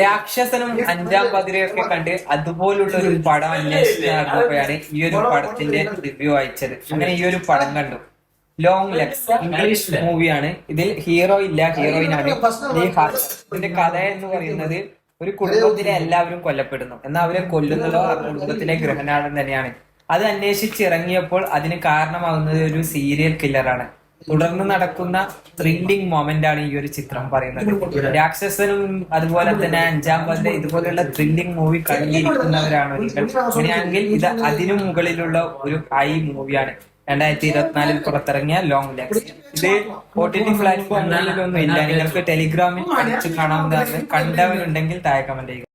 രാക്ഷസനും അഞ്ചാം പതിരയൊക്കെ കണ്ട് അതുപോലുള്ള ഒരു പടം അന്വേഷിച്ചാണ് ഈ ഒരു പടത്തിന്റെ റിവ്യൂ അയച്ചത്. അങ്ങനെ ഈ ഒരു പടം കണ്ടു. ലോങ് ലെഗ്സ് ഇംഗ്ലീഷ് മൂവിയാണ് ഇതിൽ ഹീറോ ഇല്ല ഹീറോയിൻ ആണ്. ഈ ഇതിന്റെ കഥ എന്ന് പറയുന്നത് ഒരു കുടുംബത്തിലെ എല്ലാവരും കൊല്ലപ്പെടുന്നു. എന്നാൽ അവരെ കൊല്ലുന്നതോ ആ കുടുംബത്തിലെ ഗ്രഹനാഥൻ തന്നെയാണ്. അത് അന്വേഷിച്ചിറങ്ങിയപ്പോൾ അതിന് കാരണമാകുന്നത് ഒരു സീരിയൽ കില്ലറാണ് തുടർന്ന് നടക്കുന്ന ത്രില്ലിംഗ് മൊമെന്റ് ആണ് ഈ ഒരു ചിത്രം പറയുന്നത്. രാക്ഷസനും അതുപോലെ തന്നെ അഞ്ചാം പന്ത് ഇതുപോലെയുള്ള ത്രില്ലിംഗ് മൂവി കണ്ടിരിക്കുന്നവരാണ് ഒരിക്കൽ. അങ്ങനെയാണെങ്കിൽ ഇത് അതിനു മുകളിലുള്ള ഒരു ഹൈ മൂവിയാണ് രണ്ടായിരത്തി ഇരുപത്തിനാലിൽ പുറത്തിറങ്ങിയ ലോങ് ലെഗ്സ് ഇത് ഒ ടി ടി പ്ലാറ്റ്ഫോമുകളിലൊന്നും ഇല്ല നിങ്ങൾക്ക് ടെലിഗ്രാമിൽ കാണാവുന്നതാണ്. കണ്ടവരുണ്ടെങ്കിൽ താഴെ കമന്റ് ചെയ്യുക.